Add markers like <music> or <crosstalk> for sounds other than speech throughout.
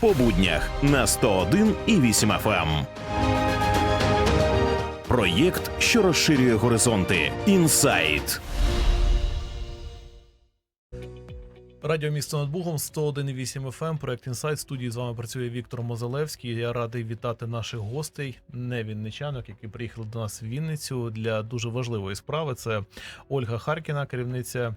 по буднях на 101 і 8 FM. Проєкт, що розширює горизонти. Інсайт. Радіо місто над Бугом 101,8 FM, проект Інсайт. Студії з вами працює Віктор Мозалевський. Я радий вітати наших гостей, не вінничанок, які приїхали до нас в Вінницю для дуже важливої справи. Це Ольга Харкіна, керівниця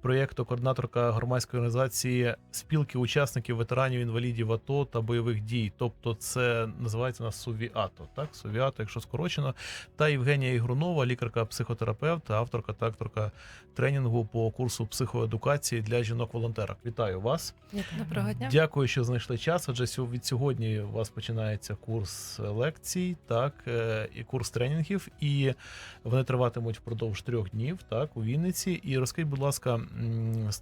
проєкту, координаторка громадської організації спілки учасників ветеранів інвалідів АТО та бойових дій. Тобто, це називається у нас Сувіато, так Сувіато, якщо скорочено. Та Євгенія Ігрунова, лікарка-психотерапевт, авторка та акторка тренінгу по курсу психоедукації для жінок-волонтерок. Вітаю вас. Доброго дня. Дякую, що знайшли час. Адже сьо- від сьогодні у вас починається курс лекцій, так е, і курс тренінгів, і вони триватимуть впродовж трьох днів, так у Вінниці. І розкажіть, будь ласка,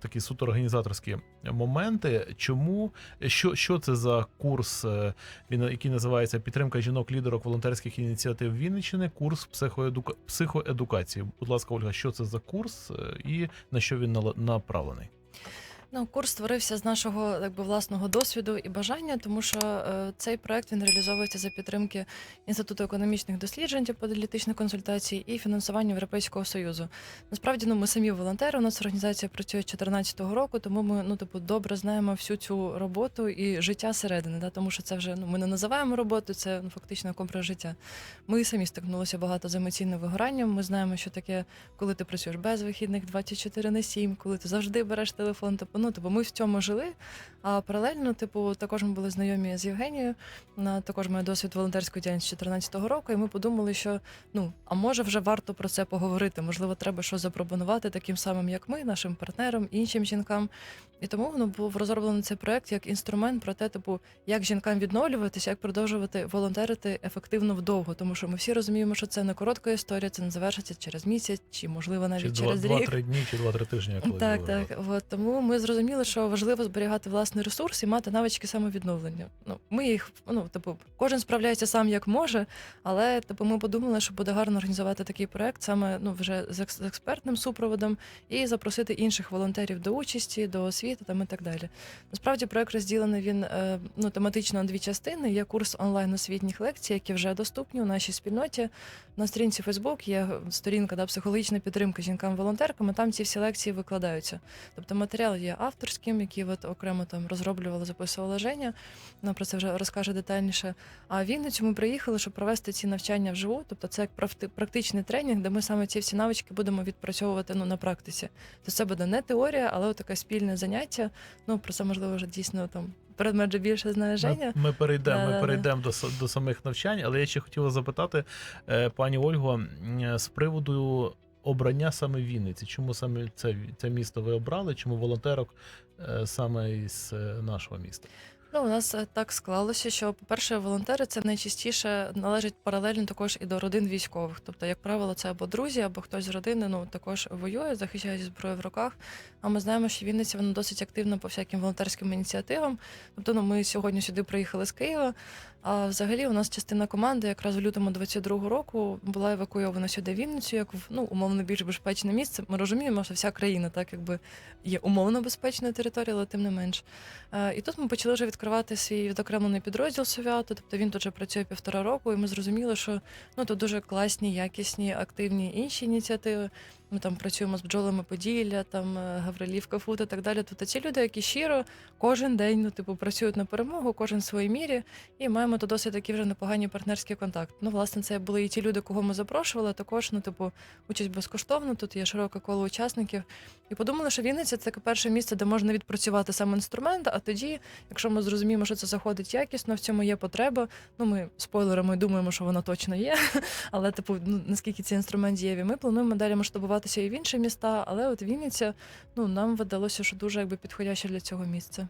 такі суто організаторські моменти. Чому що, що це за курс, е, він який називається Підтримка жінок-лідерок волонтерських ініціатив Вінниччини, курс психоедука... психоедукації. Будь ласка, Ольга, що це за курс е, і на що він направлений? Ну, курс створився з нашого якби власного досвіду і бажання, тому що е, цей проект він реалізовується за підтримки інституту економічних досліджень та політичних консультацій і фінансування Європейського союзу. Насправді, ну ми самі волонтери. У нас організація працює з 2014 року, тому ми ну типу добре знаємо всю цю роботу і життя середини. Да, тому що це вже ну ми не називаємо роботу, це ну фактично компра життя. Ми самі стикнулися багато з емоційним вигоранням. Ми знаємо, що таке, коли ти працюєш без вихідних 24 на 7, коли ти завжди береш телефон. Типу, ну типу, ми в цьому жили. А паралельно, типу, також ми були знайомі з Євгенією. Також має досвід волонтерської діяльності з 2014 року. І ми подумали, що ну а може вже варто про це поговорити. Можливо, треба щось запропонувати таким самим, як ми, нашим партнерам, іншим жінкам. І тому ну, був розроблений цей проект як інструмент про те, типу, як жінкам відновлюватися, як продовжувати волонтерити ефективно вдовго. Тому що ми всі розуміємо, що це не коротка історія, це не завершиться через місяць, чи можливо навіть Чи два- через рік. два-три дні, чи два-три тижні, як ви Так, так. От, тому ми зрозуміли, що важливо зберігати власний ресурс і мати навички самовідновлення. Ну, ми їх, ну, типу, кожен справляється сам як може, але типу, ми подумали, що буде гарно організувати такий проект саме ну, вже з, експертним супроводом і запросити інших волонтерів до участі, до освіти там і так далі. Насправді проект розділений він е, ну, тематично на дві частини. Є курс онлайн освітніх лекцій, які вже доступні у нашій спільноті. На сторінці Facebook є сторінка да, психологічна підтримка жінкам-волонтеркам. і Там ці всі лекції викладаються. Тобто матеріал є авторським, який от окремо там розроблювала, записувала Женя. Вона про це вже розкаже детальніше. А в Вінницю ми приїхали, щоб провести ці навчання вживу. Тобто це як практи- практичний тренінг, де ми саме ці всі навички будемо відпрацьовувати ну, на практиці. Тобто це буде не теорія, але таке спільне заняття. Ну про це можливо вже дійсно там предмет же більше знає Женя. Ми, ми перейдемо, ми перейдемо до, до самих навчань, але я ще хотіла запитати, е, пані Ольго, м, з приводу обрання саме Вінниці. Чому саме це, це місто ви обрали? Чому волонтерок е, саме із е, нашого міста? Ну, у нас е, так склалося, що, по-перше, волонтери це найчастіше належать паралельно також і до родин військових. Тобто, як правило, це або друзі, або хтось з родини ну також воює, захищає зі зброєю в руках. А ми знаємо, що Вінниця вона досить активна по всяким волонтерським ініціативам. Тобто, ну ми сьогодні сюди приїхали з Києва. А взагалі у нас частина команди якраз в лютому 22-го року була евакуйована сюди в Вінницю, як в ну умовно більш безпечне місце. Ми розуміємо, що вся країна так якби є умовно безпечною територією, але тим не менш. Е, І тут ми почали вже відкривати свій відокремлений підрозділ Совіату. Тобто він тут вже працює півтора року, і ми зрозуміли, що ну тут дуже класні, якісні, активні інші ініціативи. Ми там працюємо з бджолами Поділля, там е, Гаврилівка Фуд і так далі. Тобто ці люди, які щиро кожен день ну, типу, працюють на перемогу, кожен в своїй мірі, і маємо тут досить такі вже непогані партнерські контакти. Ну, власне, це були і ті люди, кого ми запрошували. Також, ну, типу, участь безкоштовно. Тут є широке коло учасників. І подумали, що Вінниця це таке перше місце, де можна відпрацювати сам інструмент. А тоді, якщо ми зрозуміємо, що це заходить якісно, в цьому є потреба. Ну, ми спойлерами думаємо, що воно точно є. <laughs> Але, типу, ну наскільки цей інструмент дієві, ми плануємо далі масштабуватися і в інші міста. Але от Вінниця, ну нам видалося, що дуже якби підходяще для цього місця.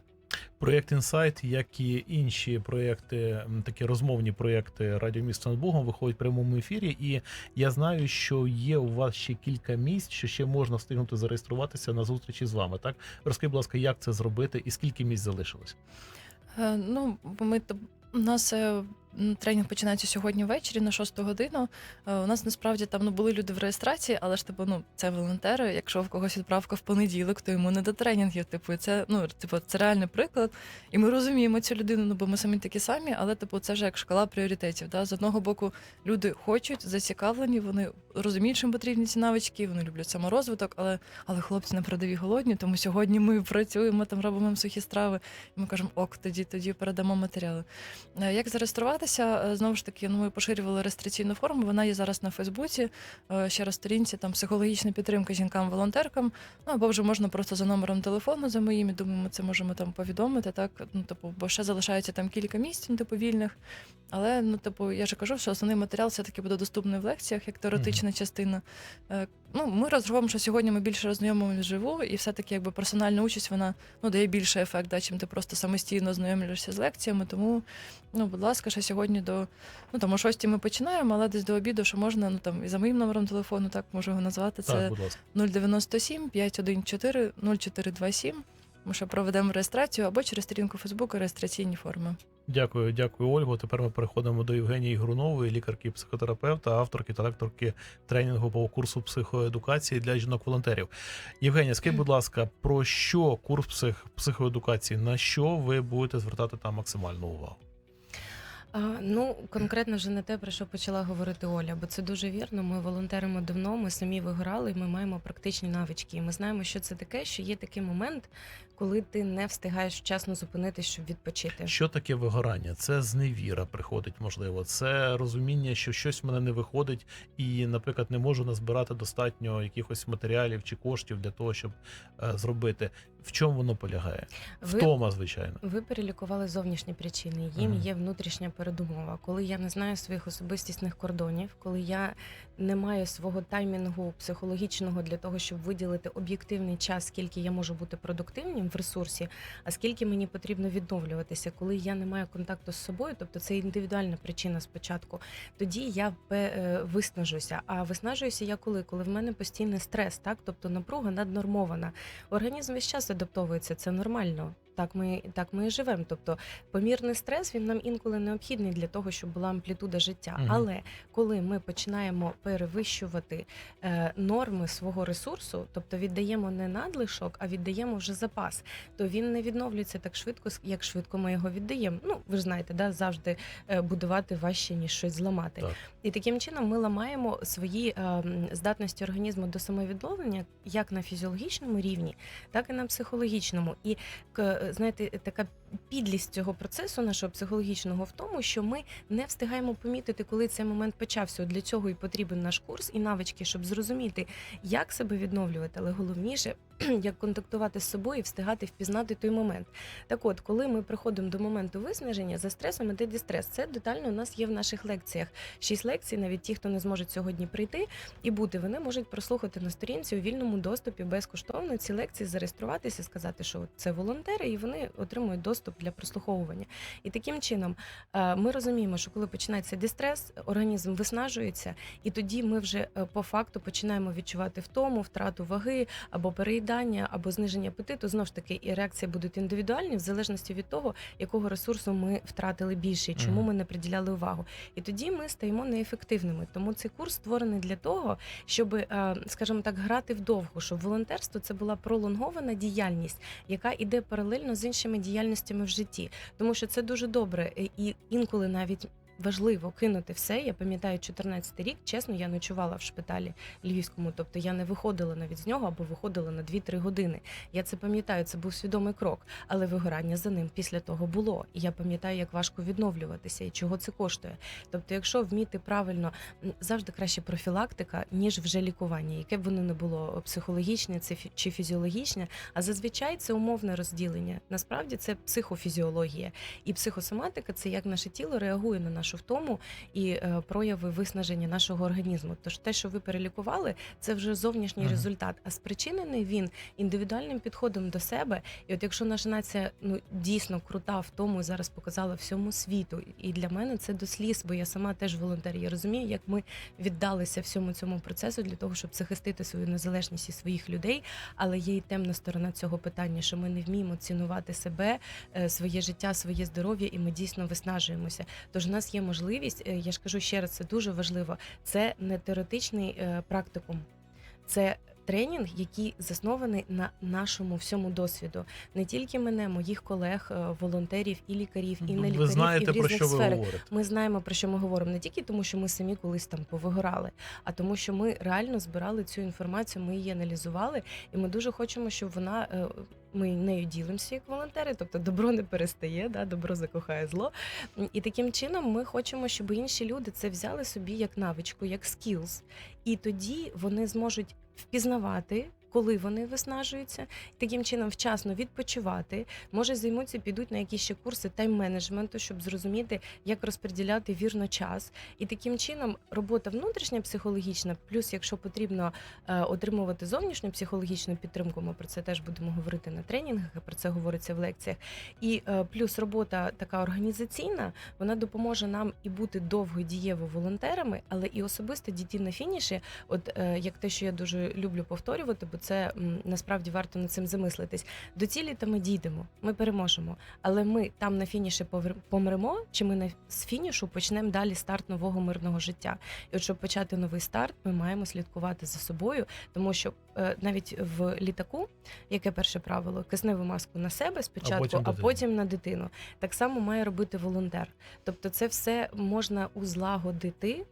Проєкт Інсайт, як і інші проєкти, такі розмовні проєкти Радіо Місто над Богом, виходять в прямому ефірі. І я знаю, що є у вас ще кілька місць, що ще можна встигнути зареєструватися на зустрічі з вами. Так розкажіть, будь ласка, як це зробити і скільки місць залишилось? Е, Ну, ми у нас е, тренінг починається сьогодні ввечері на 6 годину. Е, У нас насправді там ну були люди в реєстрації, але ж типу, ну це волонтери. Якщо в когось відправка в понеділок, то йому не до тренінгів. Типу, це ну типу, це реальний приклад. І ми розуміємо цю людину, ну бо ми самі такі самі, але типу, це вже як шкала пріоритетів. Да? З одного боку, люди хочуть, зацікавлені, вони розуміють, що потрібні ці навички, вони люблять саморозвиток, але, але хлопці на передовій голодні, тому сьогодні ми працюємо, там робимо сухі страви. І ми кажемо, ок, тоді тоді передамо матеріали. Е, Як зареєструватися? Е, Знову ж таки, ну ми поширювали реєстраційну форму. Вона є зараз на Фейсбуці. Е, Ще раз сторінці там психологічна підтримка жінкам-волонтеркам. Ну або вже можна просто за номером телефону за моїм. і Думаю, ми це можемо там повідомити. Так ну типу, бо ще залишається там кілька місць, ну, типу вільних. Але ну, типу, я ж кажу, що основний матеріал все-таки буде доступний в лекціях, як теоретична частина. Ну, ми розраховуємо, що сьогодні ми більше роззнайомимося вживу, і все-таки якби персональна участь вона ну дає більший ефект, да, чим ти просто самостійно знайомишся з лекціями. Тому, ну, будь ласка, ще сьогодні до ну там о 6 ми починаємо, але десь до обіду, що можна, ну там і за моїм номером телефону, так можу його назвати. Це Так, будь ласка. 097 514 0427. Ми ще проведемо реєстрацію або через сторінку Фейсбуку реєстраційні форми. Дякую, дякую, Ольго. Тепер ми переходимо до Євгенії Грунової, лікарки, психотерапевта, авторки та лекторки тренінгу по курсу психоедукації для жінок-волонтерів. Євгенія, скажіть, будь ласка, про що курс псих, психоедукації? На що ви будете звертати там максимальну увагу? А, ну, конкретно вже не те, про що почала говорити Оля, бо це дуже вірно. Ми волонтеримо давно, ми самі вигорали, ми маємо практичні навички. І ми знаємо, що це таке, що є такий момент, коли ти не встигаєш вчасно зупинитись, щоб відпочити. Що таке вигорання? Це зневіра приходить, можливо. Це розуміння, що щось в мене не виходить, і, наприклад, не можу назбирати достатньо якихось матеріалів чи коштів для того, щоб е, зробити. В чому воно полягає? Ви Втома, звичайно. Ви перелікували зовнішні причини. Їм Мгм. є внутрішня передумова. Коли я не знаю своїх особистісних кордонів, коли я не маю свого таймінгу психологічного для того, щоб виділити об'єктивний час, скільки я можу бути продуктивним в ресурсі, а скільки мені потрібно відновлюватися, коли я не маю контакту з собою, тобто це індивідуальна причина спочатку, тоді я е, виснажуся. А виснажуюся я коли? Коли в мене постійний стрес, так тобто напруга наднормована. Організм весь час адаптовується, це нормально. Так ми так ми і живемо. Тобто помірний стрес він нам інколи необхідний для того, щоб була амплітуда життя. Мгм. Але коли ми починаємо перевищувати е, норми свого ресурсу, тобто віддаємо не надлишок, а віддаємо вже запас, то він не відновлюється так швидко, як швидко ми його віддаємо. Ну ви ж знаєте, да, завжди е, будувати важче ніж щось зламати. Так. І таким чином ми ламаємо свої е, здатності організму до самовідновлення як на фізіологічному рівні, так і на психологічному. І к- знаєте, така підлість цього процесу нашого психологічного в тому, що ми не встигаємо помітити, коли цей момент почався. Для цього і потрібен наш курс і навички, щоб зрозуміти, як себе відновлювати, але головніше, <clears throat> як контактувати з собою і встигати впізнати той момент. Так от, коли ми приходимо до моменту виснаження за стресом іде дистрес. Це детально у нас є в наших лекціях. Шість лекцій, навіть ті, хто не зможе сьогодні прийти і бути, вони можуть прослухати на сторінці у вільному доступі безкоштовно ці лекції, зареєструватися, сказати, що це волонтери, і вони отримують доступ для прослуховування. І таким чином е, ми розуміємо, що коли починається дистрес, організм виснажується, і тоді ми вже е, по факту починаємо відчувати втому, втрату ваги або переїдання, або зниження апетиту. Знову ж таки, і реакції будуть індивідуальні в залежності від того, якого ресурсу ми втратили більше, чому ми не приділяли увагу. І тоді ми стаємо неефективними. Тому цей курс створений для того, щоб, е, скажімо так, грати вдовго, щоб волонтерство це була пролонгована діяльність, яка іде паралельно з іншими діяльностями в житті, тому що це дуже добре і інколи навіть. Важливо кинути все. Я пам'ятаю, 14 рік, чесно, я ночувала в шпиталі львівському, тобто я не виходила навіть з нього або виходила на 2-3 години. Я це пам'ятаю, це був свідомий крок, але вигорання за ним після того було. І я пам'ятаю, як важко відновлюватися і чого це коштує. Тобто, якщо вміти правильно, завжди краще профілактика, ніж вже лікування, яке б воно не було психологічне чи фізіологічне. А зазвичай це умовне розділення. Насправді це психофізіологія. І психосоматика це як наше тіло реагує на нашу втому і е, прояви виснаження нашого організму. Тож те, що ви перелікували, це вже зовнішній Мгм. результат. А спричинений він індивідуальним підходом до себе. І от якщо наша нація ну дійсно крута в тому, зараз показала всьому світу, і для мене це до сліз, бо я сама теж волонтер. Я розумію, як ми віддалися всьому цьому процесу для того, щоб захистити свою незалежність і своїх людей. Але є і темна сторона цього питання, що ми не вміємо цінувати себе, е, своє життя, своє здоров'я, і ми дійсно виснажуємося. Тож у нас є є можливість. е, Я ж кажу ще раз, це дуже важливо. Це не теоретичний е, практикум, це тренінг, який заснований на нашому всьому досвіду. Не тільки мене, моїх колег, е, волонтерів і лікарів, і не лікарів, ви знаєте, і в про різних що ви сферах. говорите. Ми знаємо про що ми говоримо не тільки тому, що ми самі колись там повигорали, а тому, що ми реально збирали цю інформацію, ми її аналізували, і ми дуже хочемо, щоб вона. е, Ми нею ділимося як волонтери, тобто добро не перестає, да, добро закохає зло. І таким чином ми хочемо, щоб інші люди це взяли собі як навичку, як скілз. І тоді вони зможуть впізнавати, коли вони виснажуються, таким чином вчасно відпочивати. Може, займуться, підуть на якісь ще курси тайм-менеджменту, щоб зрозуміти, як розподіляти вірно час. І таким чином робота внутрішня психологічна, плюс, якщо потрібно е, отримувати зовнішню психологічну підтримку, ми про це теж будемо говорити на тренінгах, про це говориться в лекціях. І е, плюс робота така організаційна, вона допоможе нам і бути довго дієво волонтерами, але і особисто дійти на фініші, от е, як те, що я дуже люблю повторювати, бо це насправді варто над цим замислитись. До цілі та ми дійдемо, ми переможемо. Але ми там на фініші помремо, чи ми на з фінішу почнемо далі старт нового мирного життя. І от щоб почати новий старт, ми маємо слідкувати за собою, тому що е, навіть в літаку, яке перше правило, кисневу маску на себе спочатку, потім а потім на дитину. Так само має робити волонтер. Тобто, це все можна узлагодити.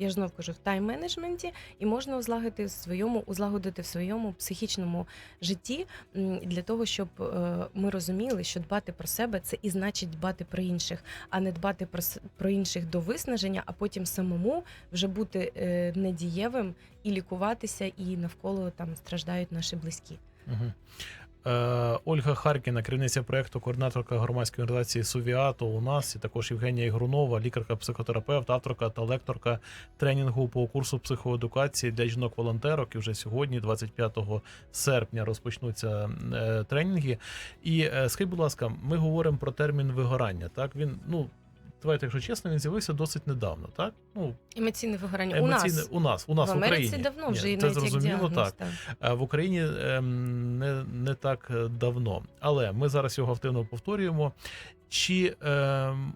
Я ж знов кажу, в тайм-менеджменті, і можна узлагодити в своєму, узлагодити в своєму психічному житті для того, щоб е, ми розуміли, що дбати про себе це і значить дбати про інших, а не дбати про, про інших до виснаження, а потім самому вже бути е, недієвим і лікуватися, і навколо там страждають наші близькі. Угу. Е, Ольга Харкіна, керівниця проекту, координаторка громадської організації Сувіато у нас, і також Євгенія Ігрунова, лікарка-психотерапевт, авторка та лекторка тренінгу по курсу психоедукації для жінок-волонтерок. І вже сьогодні, 25 серпня, розпочнуться е, тренінги. І е, скажіть, будь ласка, ми говоримо про термін вигорання. Так він ну. Давайте, якщо чесно, він з'явився досить недавно, так? Ну, Емоційне вигорання емоційне у нас. у нас, у нас в, в Україні. давно вже і це зрозуміло, діагноз, так. А в Україні ем, не, не так е, давно. Але ми зараз його активно повторюємо. Чи ем,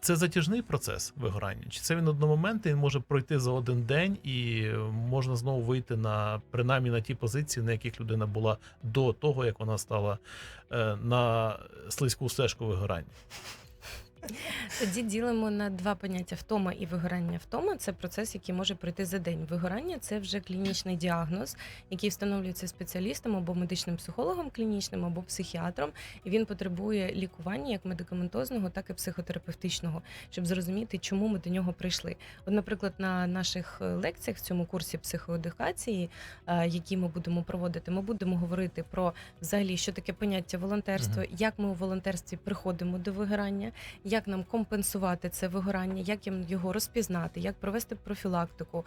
це затяжний процес вигорання? Чи це він одномоментний, він може пройти за один день і е, можна знову вийти на принаймні на ті позиції, на яких людина була до того, як вона стала е, на слизьку стежку вигорання? Тоді ділимо на два поняття: втома і вигорання. Втома це процес, який може пройти за день. Вигорання це вже клінічний діагноз, який встановлюється спеціалістом або медичним психологом клінічним, або психіатром, і він потребує лікування як медикаментозного, так і психотерапевтичного, щоб зрозуміти, чому ми до нього прийшли. От, наприклад, на наших е, лекціях в цьому курсі психоедукації, е, які ми будемо проводити, ми будемо говорити про взагалі, що таке поняття волонтерство, як ми у волонтерстві приходимо до вигорання як нам компенсувати це вигорання, як їм його розпізнати, як провести профілактику.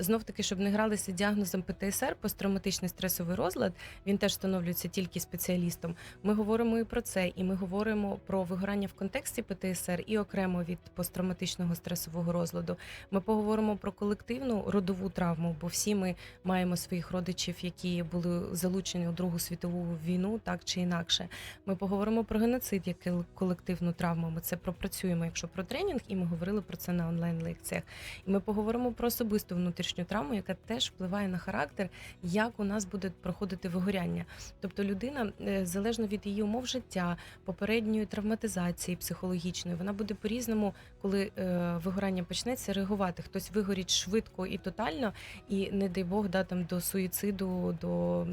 Знов таки, щоб не гралися діагнозом ПТСР, посттравматичний стресовий розлад, він теж встановлюється тільки спеціалістом. Ми говоримо і про це, і ми говоримо про вигорання в контексті ПТСР і окремо від посттравматичного стресового розладу. Ми поговоримо про колективну родову травму, бо всі ми маємо своїх родичів, які були залучені у Другу світову війну, так чи інакше. Ми поговоримо про геноцид як колективну травму. Ми це пропрацюємо, якщо про тренінг, і ми говорили про це на онлайн-лекціях. І ми поговоримо про особисту внутрішню травму, яка теж впливає на характер, як у нас буде проходити вигоряння. Тобто людина, е, залежно від її умов життя, попередньої травматизації психологічної, вона буде по-різному, коли е, вигорання почнеться, реагувати. Хтось вигорить швидко і тотально, і не дай Бог да, там, до суїциду, до.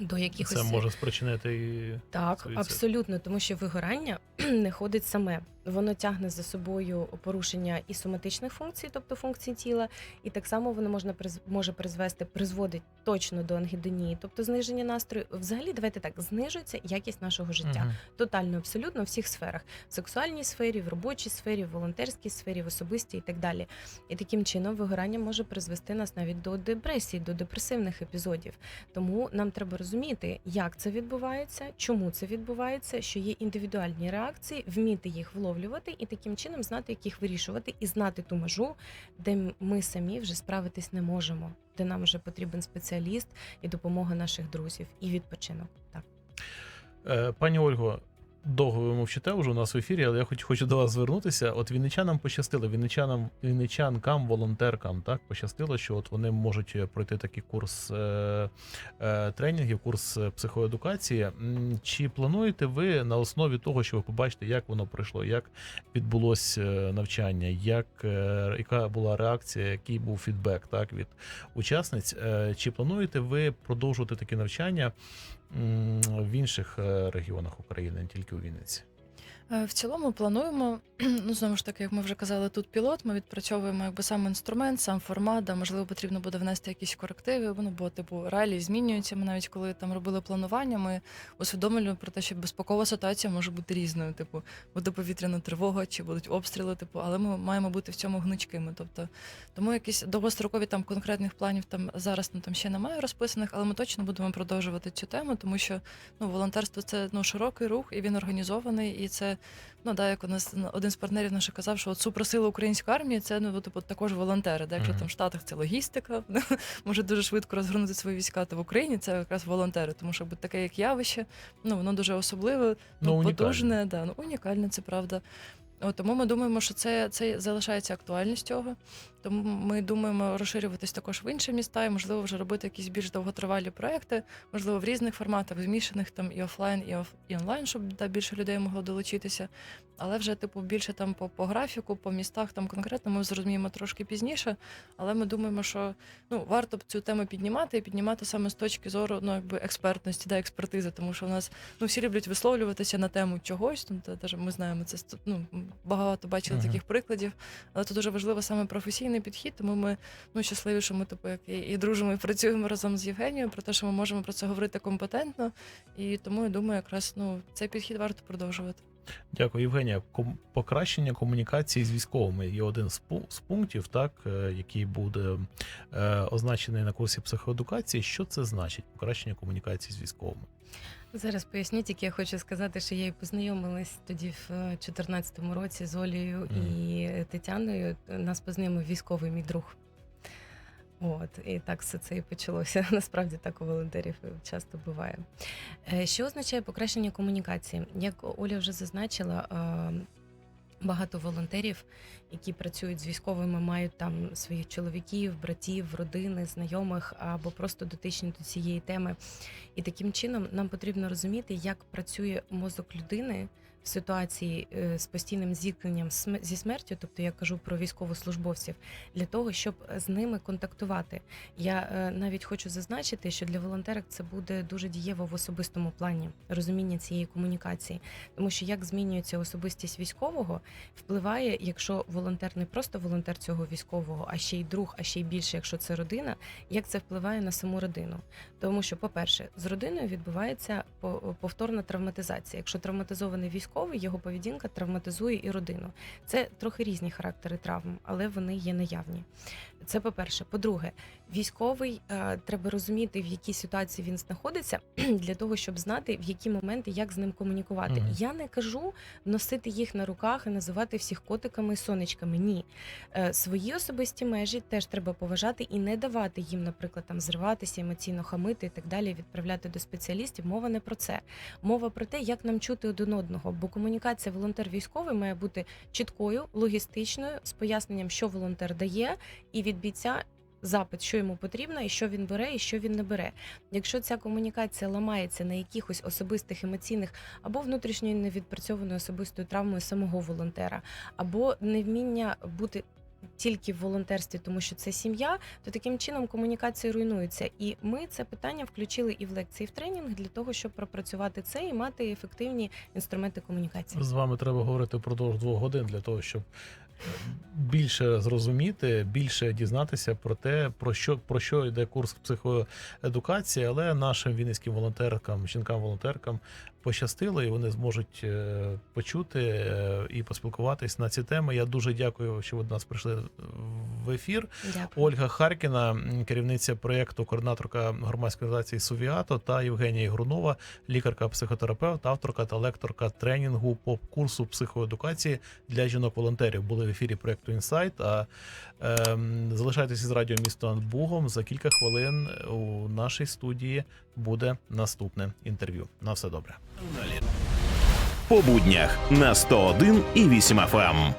До якихось Це може спричинити і так, суїцид. абсолютно, тому що вигорання <clears throat> не ходить саме. Воно тягне за собою порушення і соматичних функцій, тобто функцій тіла, і так само воно можна може призвести, призводить точно до ангідонії, тобто зниження настрою. Взагалі, давайте так, знижується якість нашого життя. Мгм. Тотально, абсолютно в всіх сферах: в сексуальній сфері, в робочій сфері, в волонтерській сфері, в особистій і так далі. І таким чином вигорання може призвести нас навіть до депресії, до депресивних епізодів. Тому нам треба розуміти, як це відбувається, чому це відбувається, що є індивідуальні реакції, вміти їх вловлювати і таким чином знати, як їх вирішувати, і знати ту межу, де ми самі вже справитись не можемо, де нам вже потрібен спеціаліст і допомога наших друзів, і відпочинок. Так. Е, Пані Ольго, довго ви мовчите вже у нас в ефірі, але я хоч хочу до вас звернутися. От вінничанам пощастило, вінничанам, вінничанкам, волонтеркам так пощастило, що от вони можуть е, пройти такий курс е, е, тренінгів, курс е, психоедукації. Чи плануєте ви на основі того, що ви побачите, як воно пройшло, як відбулось е, навчання, як е, яка була реакція, який був фідбек так від учасниць? Е, Чи плануєте ви продовжувати такі навчання? В інших е, регіонах України, не тільки у Вінниці. Е, В цілому плануємо. <clears throat> Ну знову ж таки, як ми вже казали, тут пілот. Ми відпрацьовуємо якби сам інструмент, сам формат. Да, можливо, потрібно буде внести якісь корективи. Ну, бо типу реалії змінюються. Ми навіть коли там робили планування, ми усвідомлюємо про те, що безпекова ситуація може бути різною. Типу, буде повітряна тривога, чи будуть обстріли. Типу, але ми маємо бути в цьому гнучкими. Тобто, тому якісь довгострокові там конкретних планів там зараз ну, там ще немає розписаних, але ми точно будемо продовжувати цю тему, тому що ну волонтерство це ну широкий рух, і він організований, і це ну да, як у нас один з партнерів наших казав, що от супросила української армії, це ну типу також волонтери. Да? Якщо там в Штатах це логістика, <laughs> може дуже швидко розгорнути свої війська, то в Україні це якраз волонтери, тому що будь таке як явище, ну воно дуже особливе, Ну, ну, потужне, да, ну унікальне, це правда. От, тому ми думаємо, що це, це залишається актуальність цього. Тому ми думаємо розширюватись також в інші міста і, можливо, вже робити якісь більш довготривалі проекти, можливо, в різних форматах, змішаних там і офлайн, і, оф, і онлайн, щоб да, більше людей могло долучитися. Але вже, типу, більше там по, по графіку, по містах там конкретно ми зрозуміємо трошки пізніше. Але ми думаємо, що ну варто б цю тему піднімати і піднімати саме з точки зору ну, якби експертності, да, експертизи, тому що у нас ну всі люблять висловлюватися на тему чогось. Ну, та, ми знаємо це ну, багато бачили Мгм. таких прикладів. Але це дуже важливо саме професійний підхід. Тому ми ну щасливі, що ми типу, як і, і дружимо, і працюємо разом з Євгенією про те, що ми можемо про це говорити компетентно. І тому я думаю, якраз ну цей підхід варто продовжувати. Дякую, Євгенія. Покращення комунікації з військовими є один з пунктів, так е, який буде е, означений на курсі психоедукації. Що це значить? Покращення комунікації з військовими? Зараз поясню, тільки я хочу сказати, що я і познайомилась тоді в 2014 році з Олею і Тетяною. Нас познайомив військовий мій друг. От, і так все це і почалося. <laughs> Насправді так у волонтерів часто буває. Е, Що означає покращення комунікації? Як Оля вже зазначила, е, багато волонтерів, які працюють з військовими, мають там своїх чоловіків, братів, родини, знайомих або просто дотичні до цієї теми. І таким чином нам потрібно розуміти, як працює мозок людини ситуації е, з постійним зіткненням зі смертю, тобто я кажу про військовослужбовців, для того, щоб з ними контактувати. Я е, навіть хочу зазначити, що для волонтерок це буде дуже дієво в особистому плані розуміння цієї комунікації, тому що як змінюється особистість військового, впливає, якщо волонтер не просто волонтер цього військового, а ще й друг, а ще й більше, якщо це родина, як це впливає на саму родину. Тому що, по-перше, з родиною відбувається по- повторна травматизація. Якщо травматизований військовий, його поведінка травматизує і родину. Це трохи різні характери травм, але вони є наявні. Це по-перше. По-друге, військовий е, треба розуміти, в якій ситуації він знаходиться, <clears throat> для того, щоб знати, в які моменти як з ним комунікувати. Мгм. Я не кажу носити їх на руках і називати всіх котиками і сонечками. Ні, Е, свої особисті межі теж треба поважати і не давати їм, наприклад, там зриватися, емоційно хамити і так далі, відправляти до спеціалістів. Мова не про це. Мова про те, як нам чути один одного. Бо комунікація волонтер-військовий має бути чіткою, логістичною, з поясненням, що волонтер дає, і від бійця. Запит, що йому потрібно, і що він бере, і що він не бере. Якщо ця комунікація ламається на якихось особистих емоційних або внутрішньої невідпрацьованої особистою травмою самого волонтера, або невміння бути тільки в волонтерстві, тому що це сім'я, то таким чином комунікація руйнується. І ми це питання включили і в лекції, і в тренінг для того, щоб пропрацювати це і мати ефективні інструменти комунікації. З вами треба говорити впродовж двох годин для того, щоб більше зрозуміти, більше дізнатися про те, про що про що йде курс психоедукації, але нашим вінницьким волонтеркам, жінкам-волонтеркам пощастило, і вони зможуть е, почути е, і поспілкуватись на ці теми. Я дуже дякую, що ви до нас прийшли в ефір. Дякую. Ольга Харкіна, керівниця проєкту, координаторка громадської організації Сувіато та Євгенія Грунова, лікарка-психотерапевт, авторка та лекторка тренінгу по курсу психоедукації для жінок-волонтерів. Були в ефірі проєкту Інсайт. А ем, залишайтеся з радіо місто над Бугом. За кілька хвилин у нашій студії буде наступне інтерв'ю. На все добре. По буднях на 101 і 8 FM.